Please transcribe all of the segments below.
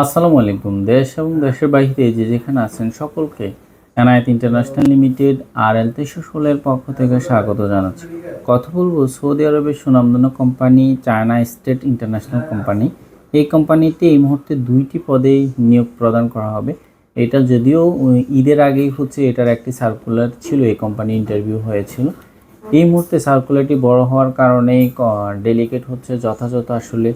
আসসালামু আলাইকুম। দেশ এবং দেশের বাইরে যে যেখানে আছেন সকলকে এনআইএত ইন্টারন্যাশনাল লিমিটেড আর এল তেইশশো ষোলোর পক্ষ থেকে স্বাগত জানাচ্ছি। কথা বলব সৌদি আরবের সুনামধন্য company China State International company. এই কোম্পানিতে এই মুহূর্তে দুইটি পদেই নিয়োগ প্রদান করা হবে। এটা যদিও ঈদের আগেই হচ্ছে, এটার একটি সার্কুলার ছিল, এই কোম্পানি ইন্টারভিউ হয়েছিল। এই মুহূর্তে সার্কুলারটি বড় হওয়ার কারণে ডেলিকেট হচ্ছে, যথাযথ আসলে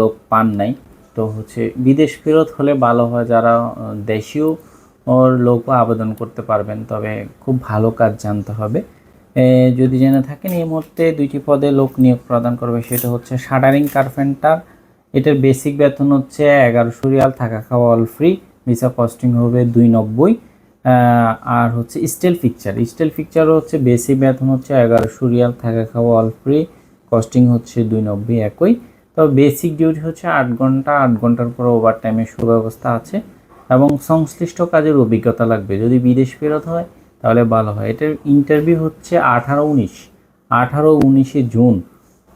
লোক পান নাই। তো হচ্ছে বিদেশ ফেরত হলে ভালো হয় যারা দেশীয় লোক আবেদন করতে পারবেন। তবে খুব ভালো কাজ জানতে হবে। যদি জেনে থাকেন, এই মুহূর্তে দুইটি পদে লোক নিয়োগ প্রদান করবে, সেটা হচ্ছে শাটারিং কার্পেন্টার এটার বেসিক বেতন হচ্ছে এগারোশো রিয়াল, থাকা খাওয়া অল ফ্রি ভিসা কস্টিং হবে দুই নব্বই। আর হচ্ছে স্টিল পিকচার স্টিল পিকচারও হচ্ছে বেসিক বেতন হচ্ছে এগারোশো রিয়াল, থাকা খাওয়া অল ফ্রি কস্টিং হচ্ছে দুই নব্বই একই। তবে বেসিক ডিউটি হচ্ছে আট ঘণ্টা, আট ঘণ্টার পর ওভার টাইমের সুব্যবস্থা আছে এবং সংশ্লিষ্ট কাজের অভিজ্ঞতা লাগবে। যদি বিদেশ ফেরত হয়, তাহলে ভালো হয়। এটার ইন্টারভিউ হচ্ছে আঠারো উনিশ। আঠারো উনিশে জুন।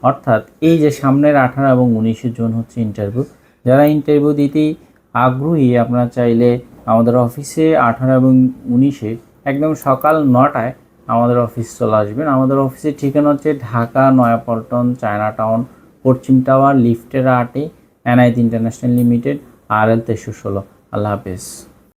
অর্থাৎ এই যে সামনের আঠারো এবং উনিশে জুন হচ্ছে ইন্টারভিউ যারা ইন্টারভিউ দিতেই আগ্রহী, আপনারা চাইলে আমাদের অফিসে আঠারো এবং উনিশে একদম সকাল নটায় আমাদের অফিস চলে আসবেন। আমাদের অফিসের ঠিকানা হচ্ছে ঢাকা, নয়াপল্টন চায়না টাউন পশ্চিম টাওয়ার লিফটের আটে এনআইতি ইন্টারন্যাশনাল লিমিটেড আর এল তেইশশো ষোলো। আল্লাহ হাফেজ।